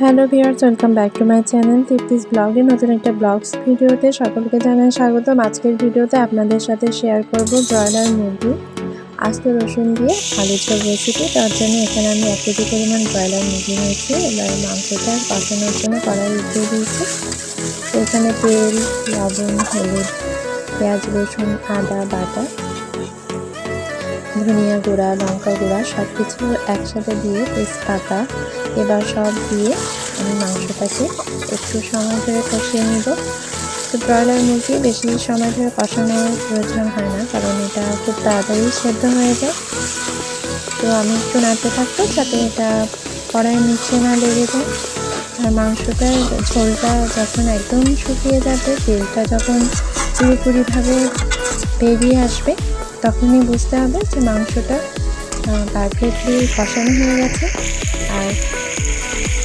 Hello viewers, welcome back to my channel. Tripti's ব্লগে নতুন একটা ব্লগস ভিডিওতে সকলকে জানাই স্বাগতম। আজকের ভিডিওতে আপনাদের সাথে শেয়ার করব ব্রয়লার মুরগি, আস্ত রসুন দিয়ে আলু ঝোল রেসিপি তার জন্য এখানে আমি এক কেজি পরিমাণ ব্রয়লার মুরগি নিয়েছি। এবার মাংসটা কষানোর জন্য কড়াই উঠিয়ে দিয়েছি। এখানে তেল, লবণ, হলুদ, পেঁয়াজ, রসুন, আদা, বাটা ধনিয়া গুঁড়া, লঙ্কা গুঁড়া সব কিছু একসাথে দিয়ে তেজপাতা এবার সব দিয়ে আমি মাংসটাকে একটু সময় ধরে কষিয়ে নিব। তো ব্রয়লার মুরগি বেশি সময় ধরে কষানোর প্রয়োজন হয় না, কারণ এটা খুব তাড়াতাড়ি সেদ্ধ হয়ে যায়। তো আমি একটু নাড়তে থাকব যাতে এটা কড়াই নিচে না লেগে যায়। আর মাংসটার ঝোলটা যখন একদম শুকিয়ে যাবে, তেলটা যখন পুরোপুরিভাবে বেরিয়ে আসবে তখনই বুঝতে হবে যে মাংসটা পারফেক্টলি কষানো হয়ে গেছে। আর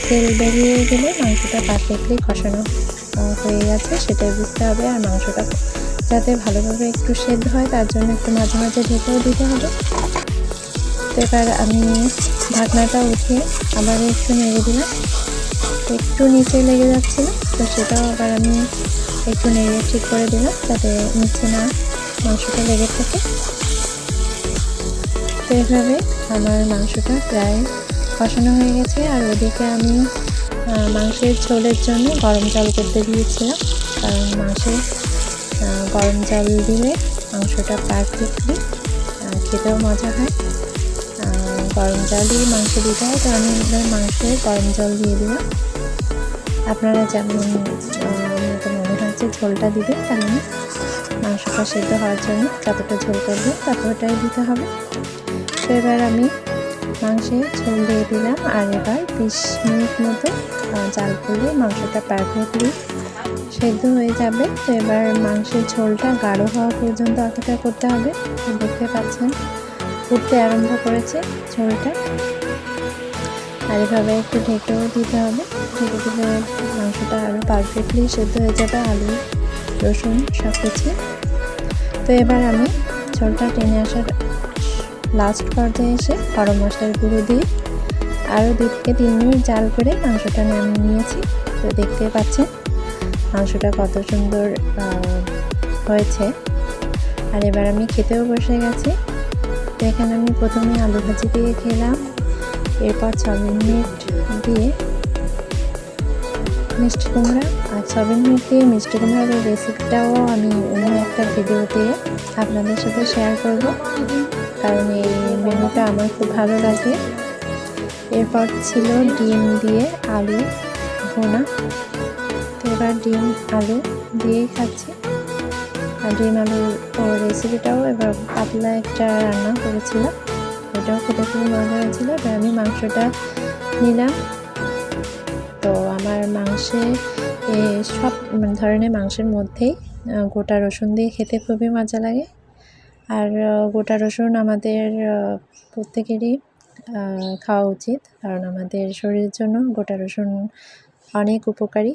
তেল বেরিয়ে গেলে মাংসটা পারফেক্টলি কষানো হয়ে গেছে, সেটাই বুঝতে হবে। আর মাংসটা যাতে ভালোভাবে একটু সেদ্ধ হয়, তার জন্য একটু মাঝে মাঝে ঢেকেও দিতে হবে। তো এবার আমি ঢাকনাটা উঠিয়ে আবার একটু নেড়ে দিলাম। একটু নিচে লেগে যাচ্ছিল, তো সেটাও আবার আমি একটু নেড়ে ঠিক করে দিলাম, যাতে নিচে না মাংসটা লেগে থাকে। তো আমার মাংসটা প্রায় কষানো হয়ে গেছে। আর ওদিকে আমি মাংসের ঝোলের জন্য গরম জল করতে দিয়েছিলাম। কারণ মাংসে গরম জল দিলে মাংসটা পারফেক্টলি খেতেও মজা হয়। গরম জল দিয়ে মাংস দিতে হয়। তো আমি মাংসে গরম জল দিয়ে দিলাম। আপনারা যেমন মনে যে ঝোলটা দিবেন, তেমন মাংসটা সেদ্ধ হওয়ার জন্য যতটা ঝোল করবে ততটাই দিতে হবে। তো এবার আমি মাংসে ঝোল দিয়ে দিলাম আর এবার বিশ মিনিট মতো জাল করলে মাংসটা পারফেক্টলি সেদ্ধ হয়ে যাবে। তো এবার মাংসের ঝোলটা গাঢ় হওয়া পর্যন্ত অপেক্ষা করতে হবে। দেখতে পাচ্ছেন, ফুটতে আরম্ভ করেছে ঝোলটা। আর এভাবে একটু ঢেকেও দিতে হবে। ঢেকে দিলে মাংসটা আরও পারফেক্টলি সেদ্ধ হয়ে যাবে, আলু রসুন সব তো এবার আমি ঝোলটা টেনে আসার লাস্ট পর্যায়ে এসে গরম মশলার গুঁড়ো দিয়ে আরও দু থেকে তিন মিনিট জাল করে মাংসটা নামিয়ে নিয়েছি। তো দেখতে পাচ্ছেন মাংসটা কত সুন্দর হয়েছে। আর এবার আমি খেতেও বসে গেছি। তো এখানে আমি প্রথমে আলু ভাজি দিয়ে খেলাম। এরপর ছ মিনিট দিয়ে মিষ্টি কুমড়া আর মিনিট দিয়ে মিষ্টি কুমড়ার রেসিপিটাও আমি অন্য একটা ভিডিওতে আপনাদের সাথে শেয়ার করব। কারণ এই মেনুটা আমার খুব ভালো লাগে। এরপর ছিল ডিম দিয়ে আলু ভোনা। তো এবার ডিম, আলু দিয়েই খাচ্ছি। আর ডিম আলুর রেসিপিটাও এবার পাতলা একটা রান্না করেছিলাম। ওটাও খেতে খুব মজা হয়েছিল আমি মাংসটা নিলাম। তো আমার মাংসে সব ধরনের মাংসের মধ্যেই গোটা রসুন দিয়ে খেতে খুবই মজা লাগে। আর গোটা রসুন আমাদের প্রত্যেকেরই খাওয়া উচিত। কারণ আমাদের শরীরের জন্য গোটা রসুন অনেক উপকারী।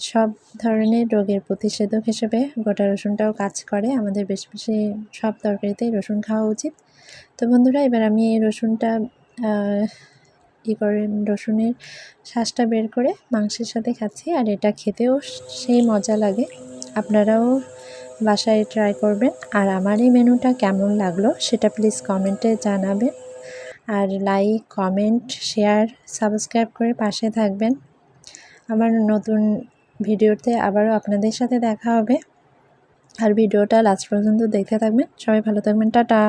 সব ধরনের রোগের প্রতিষেধক হিসেবে গোটা রসুনটাও কাজ করে। আমাদের বেশি বেশি সব তরকারিতেই রসুন খাওয়া উচিত। তো বন্ধুরা, এবার আমি এই রসুনটা ই করে রসুনের শ্বাসটা বের করে মাংসের সাথে খাচ্ছি আর এটা খেতেও সেই মজা লাগে। আপনারাও বাসায় ট্রাই করবেন। আর আমার এই মেনুটা কেমন লাগল সেটা প্লিজ কমেন্টে জানাবেন। আর লাইক কমেন্ট শেয়ার সাবস্ক্রাইব করে পাশে থাকবেন। আমার নতুন ভিডিওতে আবারও আপনাদের সাথে দেখা হবে। আর ভিডিওটা লাস্ট পর্যন্ত দেখতে থাকবেন। সবাই ভালো থাকবেন। টাটা!